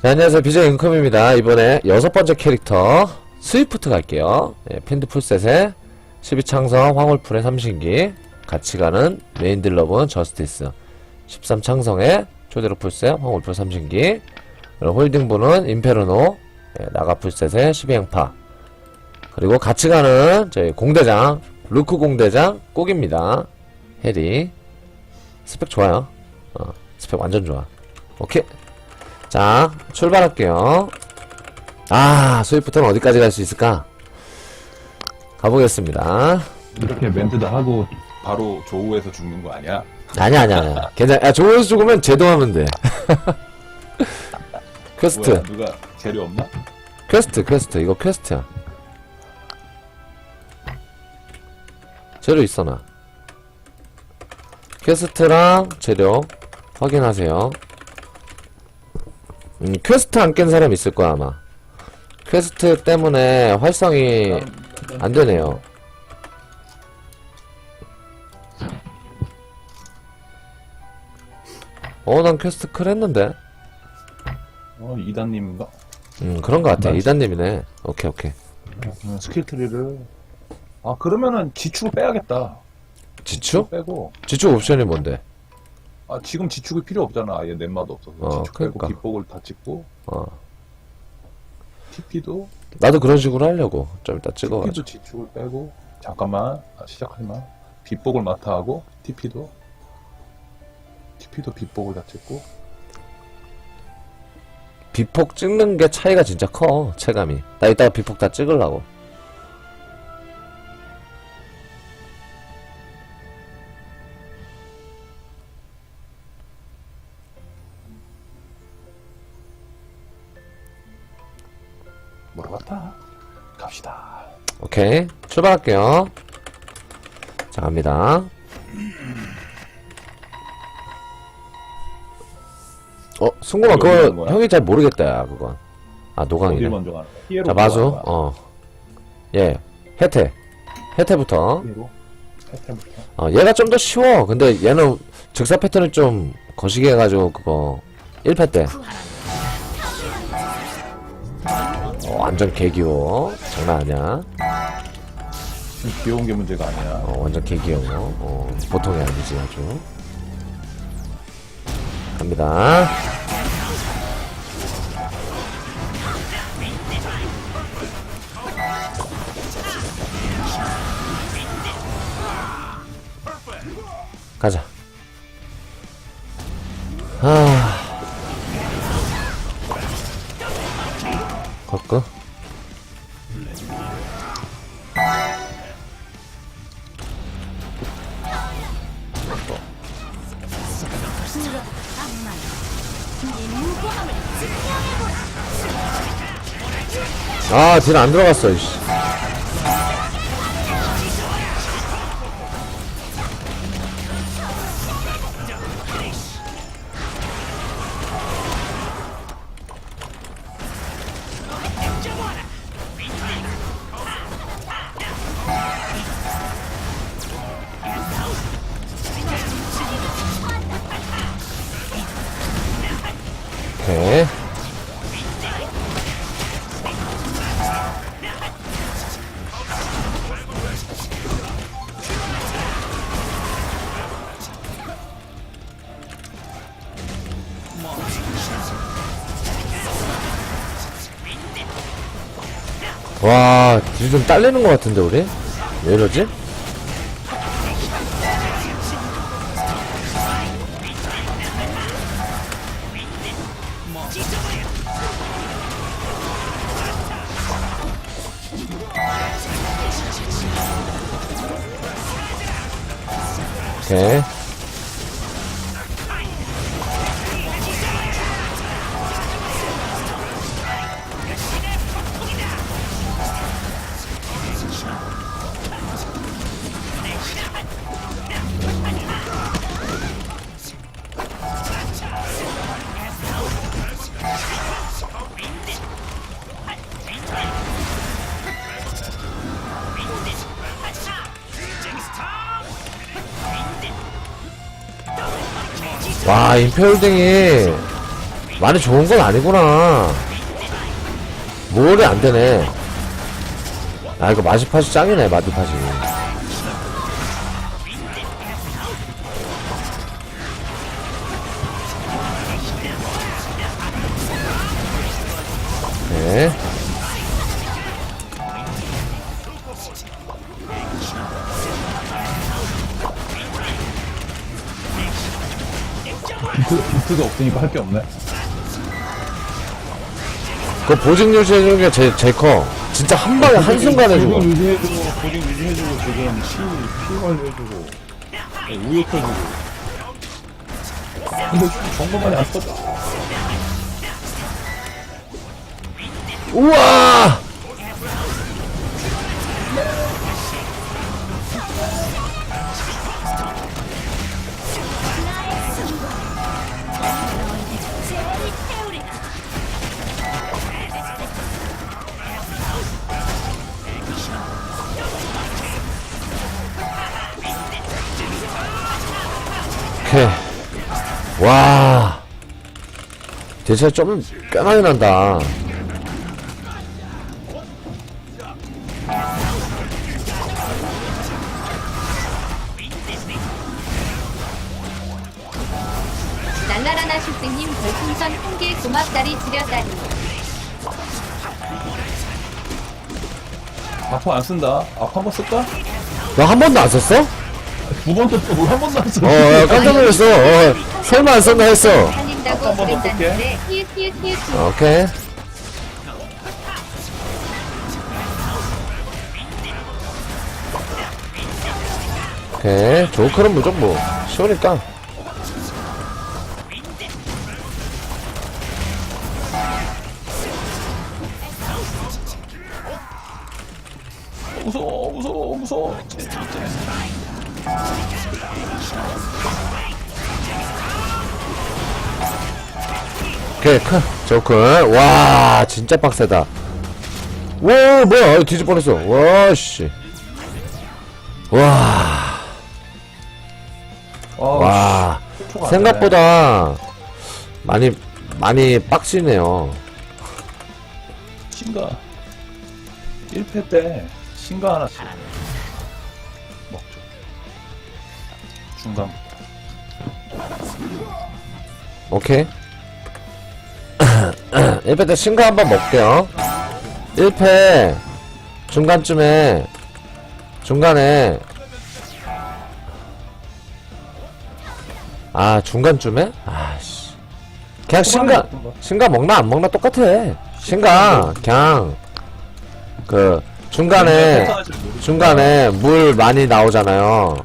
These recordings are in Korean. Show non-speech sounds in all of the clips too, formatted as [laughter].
자, 안녕하세요. 비전 인컴입니다. 이번에 여섯 번째 캐릭터, 스위프트 갈게요. 예, 핀드 풀셋에 12창성, 황홀풀의 삼신기, 같이 가는 메인 딜러분 저스티스, 13창성에 초대로 풀셋, 황홀풀 삼신기, 그리고 홀딩분은 임페르노, 예, 나가 풀셋에 12행파, 그리고 같이 가는 저희 공대장, 루크 공대장, 꼭입니다. 해리. 스펙 좋아요. 어, 스펙 완전 좋아. 오케이. 자, 출발할게요. 아, 스위프트는 어디까지 갈 수 있을까? 가보겠습니다. 이렇게 멘트 다 하고 바로 조우에서 죽는 거 아니야? 아니야, 아니야, 아니야. 괜찮아. 야, 조에서 죽으면 제동하면 돼. [laughs] 퀘스트, 뭐야 누가 재료 없나? 퀘스트, 퀘스트. 이거 퀘스트야. 재료 있어, 나. 퀘스트랑 재료 확인하세요. 음, 퀘스트 안 깬 사람 있을 거야, 아마. 퀘스트 때문에 활성이 안 되네요. 어, 난 퀘스트 클 했는데. 어 이단님인가? 음, 그런 거 같아. 이단님이네. 오케이, 오케이. 음, 스킬 트리를 아 그러면은 지축을 빼야겠다 지축? 빼고 지축 옵션이 뭔데? 아 지금 지축이 필요 없잖아 아예 넷마도 없어서 어, 지축 빼고 그러니까. 빗복을 다 찍고 어. TP도 나도 그런 식으로 하려고. 좀 이따 찍어가지고. TP도 지축을 빼고 잠깐만 아, 시작하지 마 빗복을 맡아 하고 TP도 TP도 빗복을 다 찍고 비폭 찍는 게 차이가 진짜 커. 체감이. 나 이따가 비폭 다 찍으려고. 오케이. 출발할게요. 자, 갑니다. 어, 어디 있는 그거 거야? 형이 잘 모르겠다, 야, 그건. 아, 어디 노강이네. 먼저 가는 거야? 피에로 자, 먼저 마수. 가는 거야? 어. 예. 혜태. 혜태부터. 피에로 어, 얘가 좀 더 쉬워. 근데 얘는 즉사 패턴을 좀 거시기 해가지고 그거 1패 때. 어, 완전 개귀여워. 장난 아니야. 귀여운 게 문제가 아니야 어, 완전 개귀여워. 어, 보통이 아니지, 아주. 갑니다. 가자. 아. 걷고. 아, 딜 안 들어갔어, 이씨. 좀 딸리는 것 같은데, 우리? 왜 이러지? 오케이. 와, 임페홀딩이 많이 좋은 건 아니구나. 뭐래 안 되네. 아, 이거 마지팟이 짱이네, 마지팟이. 없으니까 할 게 없네. 그 보직 유지해주는 게 제일, 제일 커. 진짜 한 방에 한순간에 죽어. 보증 유지해주고, 보증 유지해주고, 지금 피, 피 관리해주고, 네, 우욕해주고. 근데 정보만이 안 터져. 우와! 와. 대체 좀, 꽤 많이 난다. 날라라나 슈스님 별풍선 한개 고맙다리 지렸다리 아파 안 쓴다. 아파 한번 쓸까? 너한 번도 안 썼어? 두 번째 또한 번도 안 써. 어, 야, 깜짝 놀랐어. 어, 설마 안 썼나 했어. 한번 더 그랬다는데 히읗 히읗 히읗 오케이. 오케이. 조크는 무조건 뭐, 쉬우니까. 오케이, 크. 조크. 와, 진짜 빡세다. 와, 뭐야. 아, 뒤질 뻔했어. 와, 씨. 와, 아, 와. 안 생각보다 많이, 많이 빡시네요. 되네. 신가. 1패 때 신가 하나씩 먹죠. 중간. 오케이. 1패 때 신가 한번 먹게요. 1패 중간쯤에 중간에 아 중간쯤에 아씨 그냥 신가 신가 먹나 안 먹나 똑같아. 신가 그냥 그 중간에 중간에 물 많이 나오잖아요.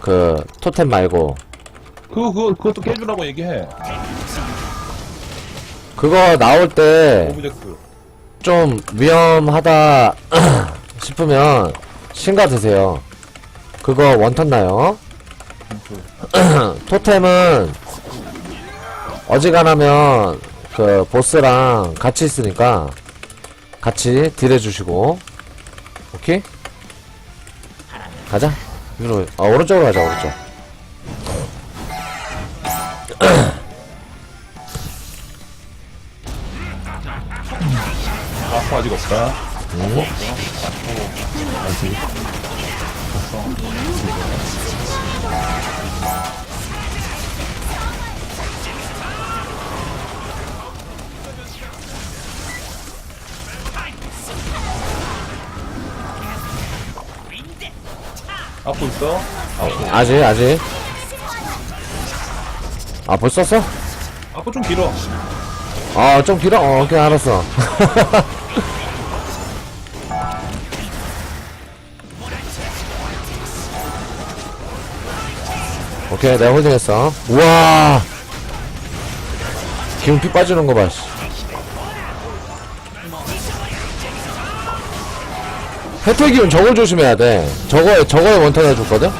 그 토템 말고 그거, 그거, 그것도 깨주라고 얘기해. 그거 나올 때 오브젝트. 좀 위험하다 [clears throat] 싶으면 신가 드세요. 그거 원턴 나요. [clears throat] 토템은 어지간하면 그 보스랑 같이 있으니까 같이 딜해주시고 오케이? 가자. 위로 어, 오른쪽으로 가자 오른쪽. [clears throat] 아파 아직 없다. 아프 있어? 아프. 아직 아직. 아 벌써 썼어? 아프 좀 길어. 아, 좀 길어? 어, 오케이, 알았어. [laughs] 오케이, 내가 홀딩했어. 우와! 기운 피 빠지는 거 봐, 씨. 혜택 기운 저걸 조심해야 돼. 저거에, 저거에 원턴 해줬거든?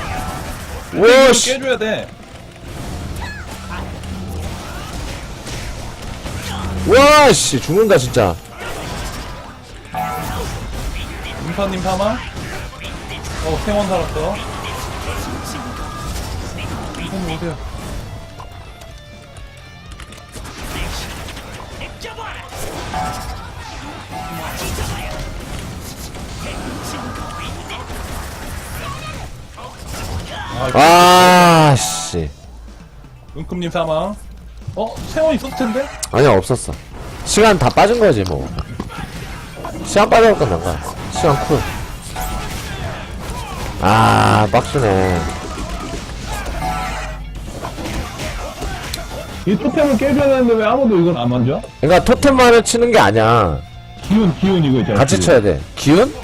우와, 씨. 깨줘야 돼. 우와, 씨. 죽는다, 진짜. 임파님 사마? 어, 생원 살았어. 임파님 오세요. 아, 씨. 은금님 사망. 어? 세원 있었을 텐데? 아니, 없었어. 시간 다 빠진 거지, 뭐. 시간 빠져서 끝난 거야. 시간 쿨. 아, 빡치네. 이 토템을 깨줘야 되는데 왜 아무도 이건 안 만져? 그러니까 토템만을 치는 게 아니야. 기운 기운 이거 있잖아. 같이 기운. 쳐야 돼. 기운?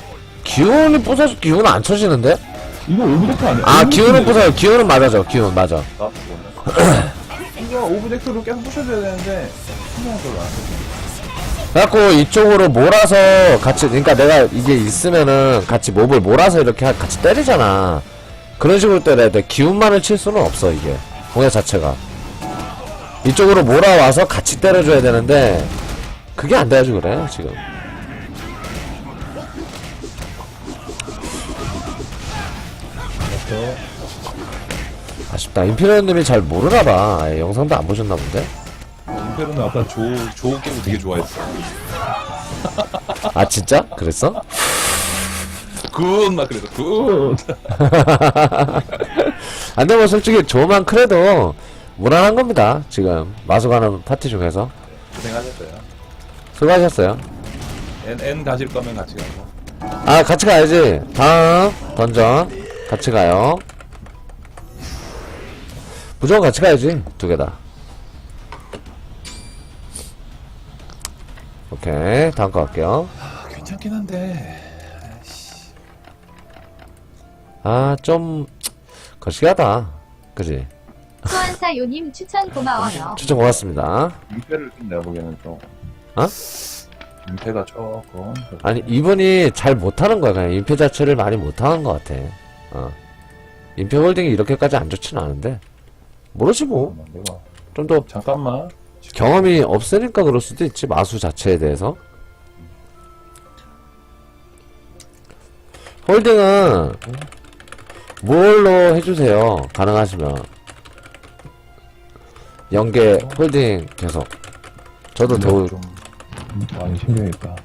기운이 부서져, 기운은 안 쳐지는데? 이거 오브젝트 아니야? 아, 기운은. 부서요. 기운은 맞아죠. 기운, 맞아. 나 죽었네. [clears throat] 이거 오브젝트로 계속 부셔줘야 되는데, 신경 별로 안 써. 그래갖고 이쪽으로 몰아서 같이, 그러니까 내가 이게 있으면은 같이 몹을 몰아서 이렇게 하- 같이 때리잖아. 그런 식으로 때려야 돼. 기운만을 칠 수는 없어, 이게. 공략 자체가. 이쪽으로 몰아와서 같이 때려줘야 되는데, 그게 안 돼가지고 그래, 지금. 아쉽다. 임페리언님이 잘 모르나봐. 아예 영상도 안 보셨나 본데? 임페르는 아까 조, 조 게임 되게 좋아했어. 아, 진짜? 그랬어? 굿! 막 그래서 굿! [laughs] 안 되면 솔직히 조만 그래도 무난한 겁니다. 지금 마수가는 파티 중에서 고생하셨어요. 수고하셨어요. N, N 가실 거면 같이 가고. 아 같이 가야지. 다음 던전 같이 가요. 무조건 같이 가야지 두 개 다. 오케이 다음 거 갈게요. 아, 괜찮긴 한데. 아좀 거시기하다. 그지? 소환사요님 추천 고마워요. 추천 고맙습니다. 임페를 좀 내가 보기에는 좀. 어? 임페가 조금. 아니 이분이 잘 못하는 거야 그냥 인페 자체를 많이 못하는 것 같아 어 인페 홀딩이 이렇게까지 안 좋진 않은데 모르지 뭐좀더 내가. 잠깐만. 경험이 없으니까 그럴 수도 있지 마수 자체에 대해서 홀딩은 뭘로 해주세요 가능하시면 연계 홀딩 계속 저도 더우 좀. 많이 신경했다.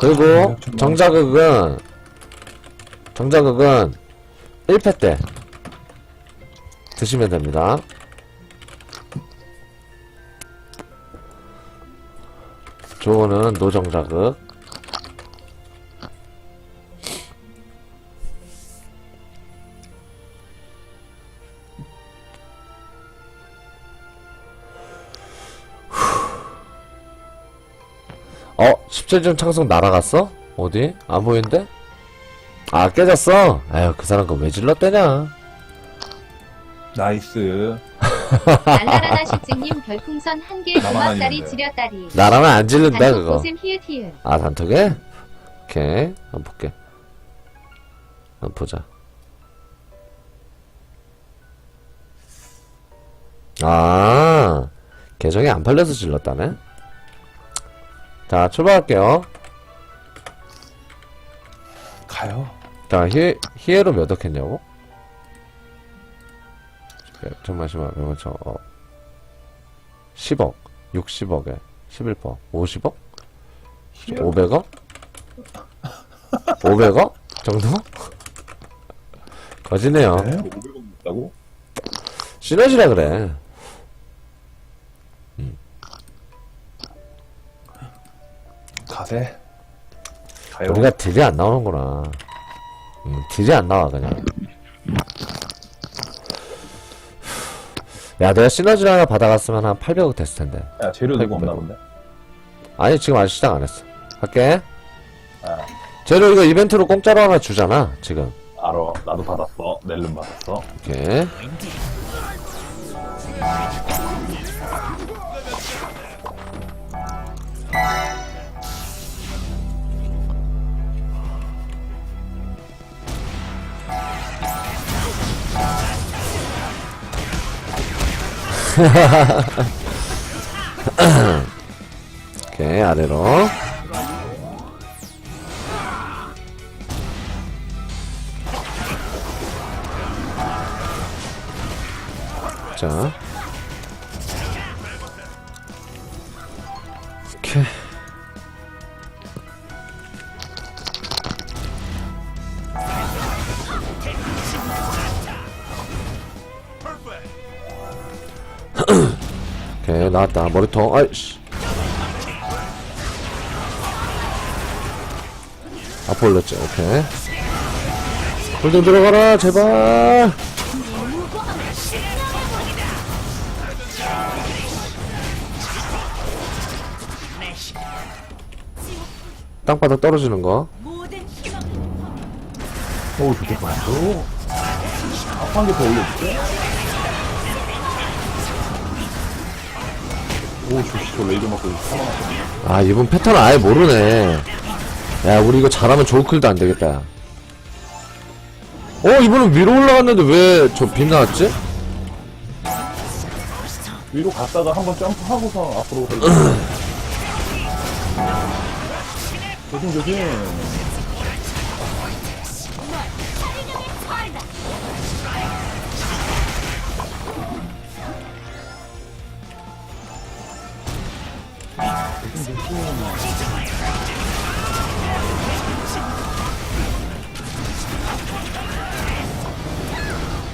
그리고 정자극은 정자극은 1패 때 드시면 됩니다. 조언은 노정자극 어? 17점 창성 날아갔어? 어디? 안 보이는데? 아 깨졌어? 아유 그 사람 거왜 질렀대냐 나이스. 날라라나 실증님 별풍선 한개 나만 고맙다리 아니는데. 지렸다리. 나라면 안 질른다 단톡 그거 히읗 히읗. 아 단톡에? 오케이 한번 볼게 한번 보자 아 계정이 안 팔려서 질렀다네 자 출발할게요 가요. 자 히, 히에로 몇 억 했냐고? 네, 정말 심한 그러면 저 어, 10억 60억에 11% 50억? 500억? 500억? 정도? [laughs] 거지네요 네? 500원 있다고? 시너지라 그래 가세. 가요. 우리가 딜이 안 나오는구나 음, 딜이 안 나와 그냥 야 내가 시너지를 하나 받아갔으면 한 800억 됐을 텐데 야, 재료 들고 없나 800원. 본데? 아니 지금 아직 시작 안 했어 할게 아, 재료 이거 이벤트로 공짜로 하나 주잖아 지금 알아. 나도 받았어. 넬름 받았어. 오케이 오케이 아래로. 자 나왔다. 머리통. 아이씨. 앞으로 올렸지 오케이. 홀딩 들어가라 제발. 땅바닥 떨어지는 거. 오, 좋겠다. 오. 한개 더 올려줄게. 오. 저 레이저 맞고. 아 이분 패턴 아예 모르네 야 우리 이거 잘하면 조클도 안되겠다 어 이분은 위로 올라갔는데 왜저빗 나왔지? 위로 갔다가 한번 점프하고서 앞으로 [clears throat] 가. 조심, 조심.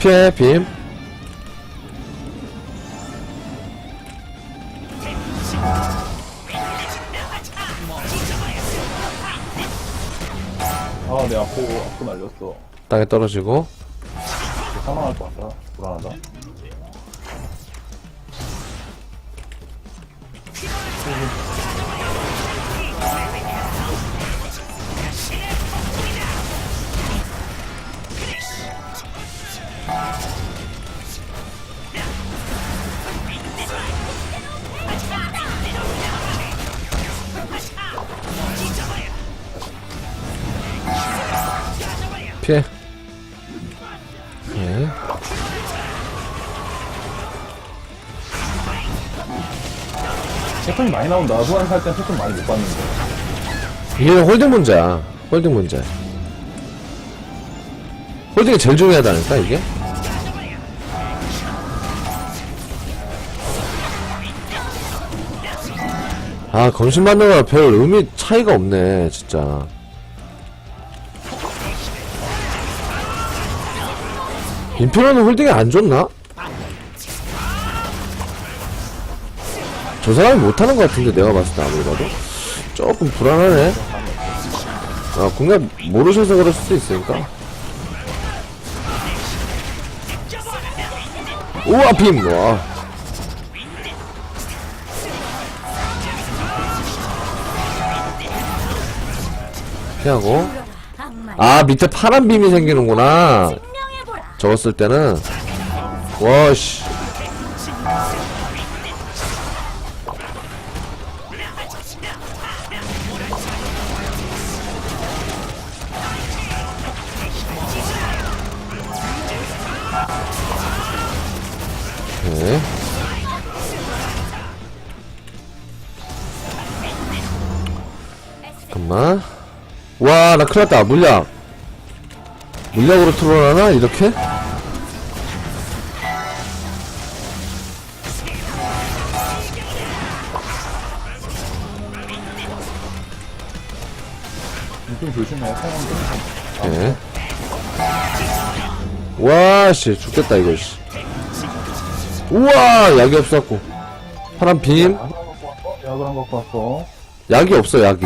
피해 빔 아, 내 앞고, 앞고 날렸어. 땅에 떨어지고 사망할 것 같다. 불안하다. 예. 패턴이 많이 나온다. 후한 살땐 패턴 많이 못 봤는데. 이게 홀딩 문제야 홀딩 문제 홀딩이 제일 중요하다니까 이게 아 검신 받는 거랑 별 의미 차이가 없네 진짜 인피로는 홀딩이 안 좋나? 저 사람이 못하는 것 같은데 내가 봤을 때 아무리 봐도? 조금 불안하네. 아 공략 모르셔서 그럴 수도 있으니까. 우와 빔 와. 피하고. 아 밑에 파란 빔이 생기는구나 쓸 때는 와씨 네. 잠깐만. 와, 나 큰일 났다. 물약. 물약으로 틀어나나? 이렇게? 좀 조심해. 상황 네. 와, 씨. 죽겠다, 이거, 씨. 우와! 약이 없었고. 파란 빔. 약을 안 갖고 왔어? 약을 안 갖고 왔어. 약이 없어, 약이.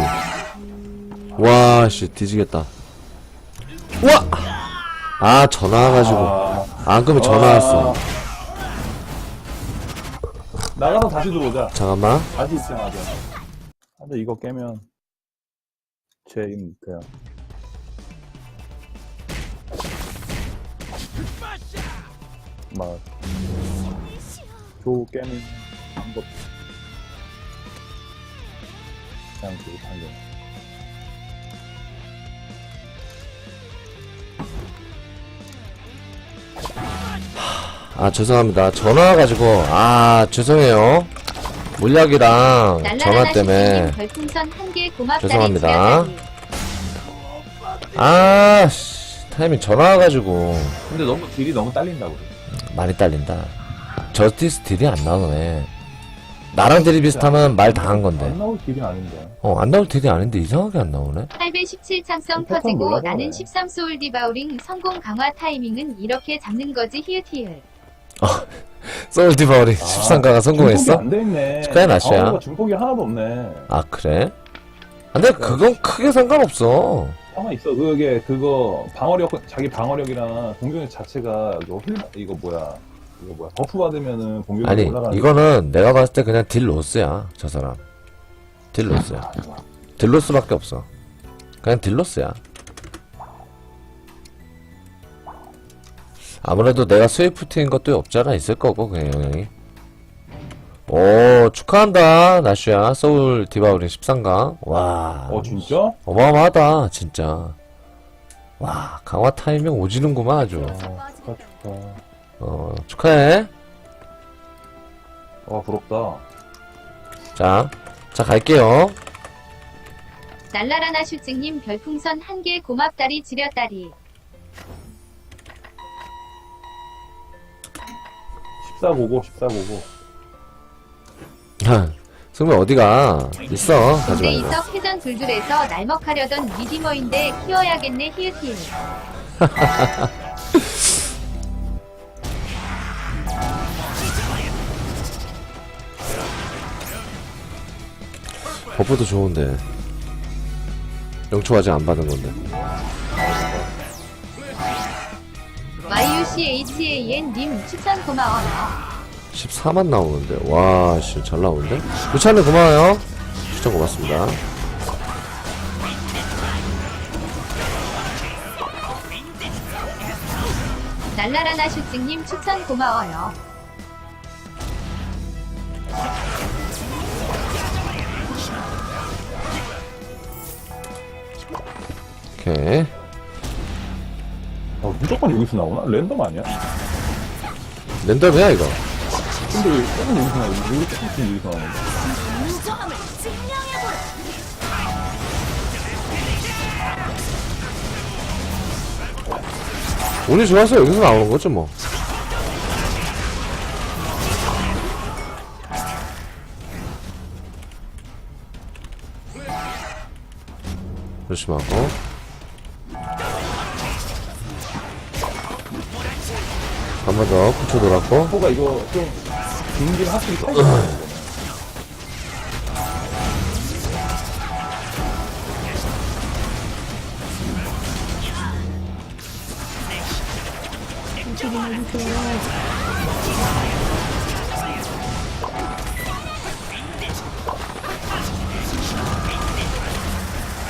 와, 씨. 뒤지겠다. 우와! 아, 전화 와가지고. 아, 안 끄면 전화 왔어. 나가서 다시 들어오자. 잠깐만. 다시 입장하자. 근데 이거 깨면 그냥. 막, 조 깨는 방법. 그냥 그거 판정. 아, 죄송합니다. 전화 와가지고. 아, 죄송해요. 물약이랑 전화 때문에. 님 별풍선 한개 고맙다리 죄송합니다. 아, 씨. 타이밍 전화 와가지고. 근데 너무 딜이 너무 딸린다고 그래. 많이 딸린다. 저스티스 딜이 안 나오네. 나랑 딜이 비슷하면 말다한안 건데. 나올 길이 아닌데. 어, 안 나올 딜이 아닌데 이상하게 안 나오네? 817 창성 터지고 나는 그래. 13 소울 디바우링 성공 강화 타이밍은 이렇게 잡는 거지 히읗히읗. 소울 디바우리 13가가 성공했어? 안돼 있네. 축하해, 나시야. 방어가 중폭이 하나도 없네. 아, 그래? 아, 근데 그건 크게 상관없어. 하나 있어. 그게 그거 방어력 자기 방어력이랑 공격력 자체가 이거 힐 이거 뭐야? 이거 뭐야? 버프 받으면은 공격력이 아니, 올라가는. 이거는 내가 봤을 때 그냥 딜 로스야, 저 사람. 딜 로스야. 딜 로스밖에 없어. 그냥 딜 로스야. 아무래도 내가 스위프트인 것도 없잖아, 있을 거고, 그냥 영향이. 오, 축하한다, 나슈야. 소울 디바우링 13강. 와. 어 진짜? 어마어마하다, 진짜. 와, 강화 타이밍 오지는구만, 아주. 어, 축하 축하. 어, 축하해. 와 부럽다. 자, 자, 갈게요. 날라라나 슈증님 별풍선 한 개 고맙다리 지렸다리. 14고고 14고고. 승민 어디가? 있어, 근데 가져가. 이석 회전 둘둘에서 날먹하려던 리디머인데 키워야겠네 히읗히읗. [laughs] 버프도 좋은데. 영초 아직 안 받은 건데. YUCHAN 님 추천 고마워요. 14만 나오는데. 와, 씨, 잘 나오는데? 루차님 고마워요. 추천 고맙습니다. 날라라나 슈증님 추천 고마워요. 오케이. 어, 무조건 여기서 나오나? 랜덤 아니야? 랜덤이야, 이거. 근데 왜 조금 여기서 나오지? 왜 조금 여기서 나오는데? 운이 좋아서 여기서 나오는 거죠, 뭐. 조심하고. 번 더, 쿠초 돌았고. 포가 이거 좀 비행기를 확실히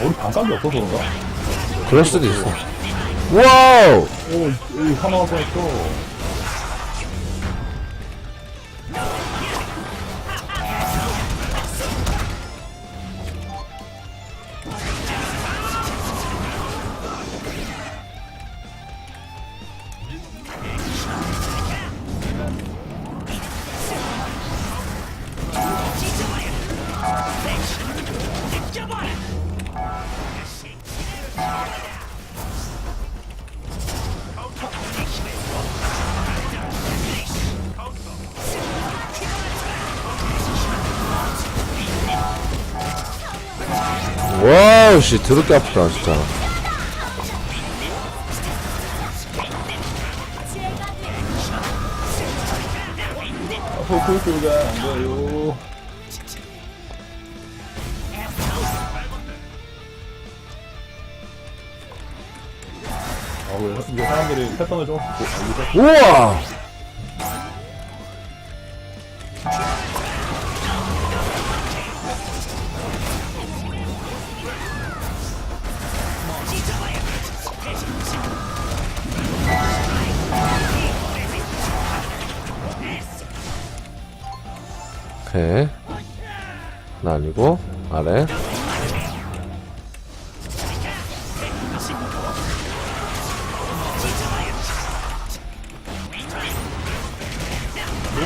어, 우리 반각이 없어서 그런가? 그럴 수도 있어. 와우! 오, 여기 사망할 뻔했어. 와우, 씨, 더럽게 아프다, 진짜. 포크가 안 돼요. 아, 왜, 이게 사람들이 패턴을 조금씩 보- 알고 우와! 나 아니고, 아래.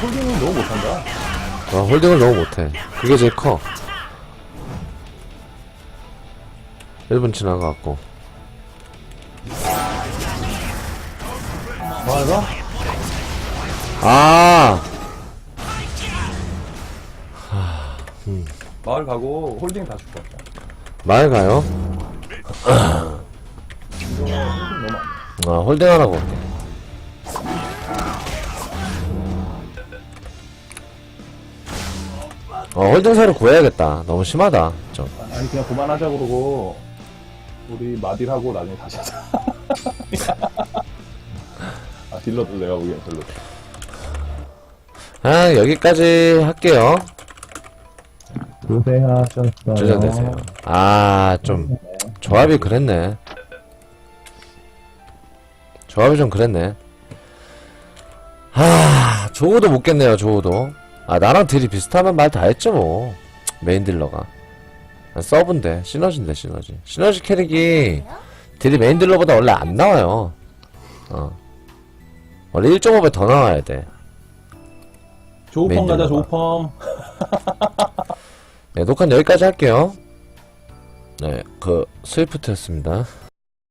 홀딩은 너무 못한다. 와, 홀딩을 너무 못해. 그게 제일 커. 1분 지나가갖고. 맞아? 아! 마을 가고 홀딩 다 줄 것 같다. 마을 가요. 이거 홀딩 너무 안 어, 홀딩 하라고. 어, 홀딩사를 구해야겠다. 너무 심하다. 좀. 돼. 아니, 그냥 그만하자 그러고, 우리 마딜하고 나중에 다시 하자. [laughs] 아, 딜러들 내가 보기엔 별로. 아, 여기까지 할게요. 고생하셨어요. 조정되세요. 아, 좀, 조합이 그랬네. 조합이 좀 그랬네. 하, 조우도 못 겠네요, 조우도. 아, 나랑 딜이 비슷하면 말 다 했죠, 뭐. 메인 딜러가. 아, 서브인데, 시너지인데, 시너지. 시너지 캐릭이, 딜이 메인 딜러보다 원래 안 나와요. 어. 원래 1.5배 더 나와야 돼. 조우펌 가자, 메인 조우펌. 네, 녹화는 여기까지 할게요. 네, 그, 스위프트였습니다.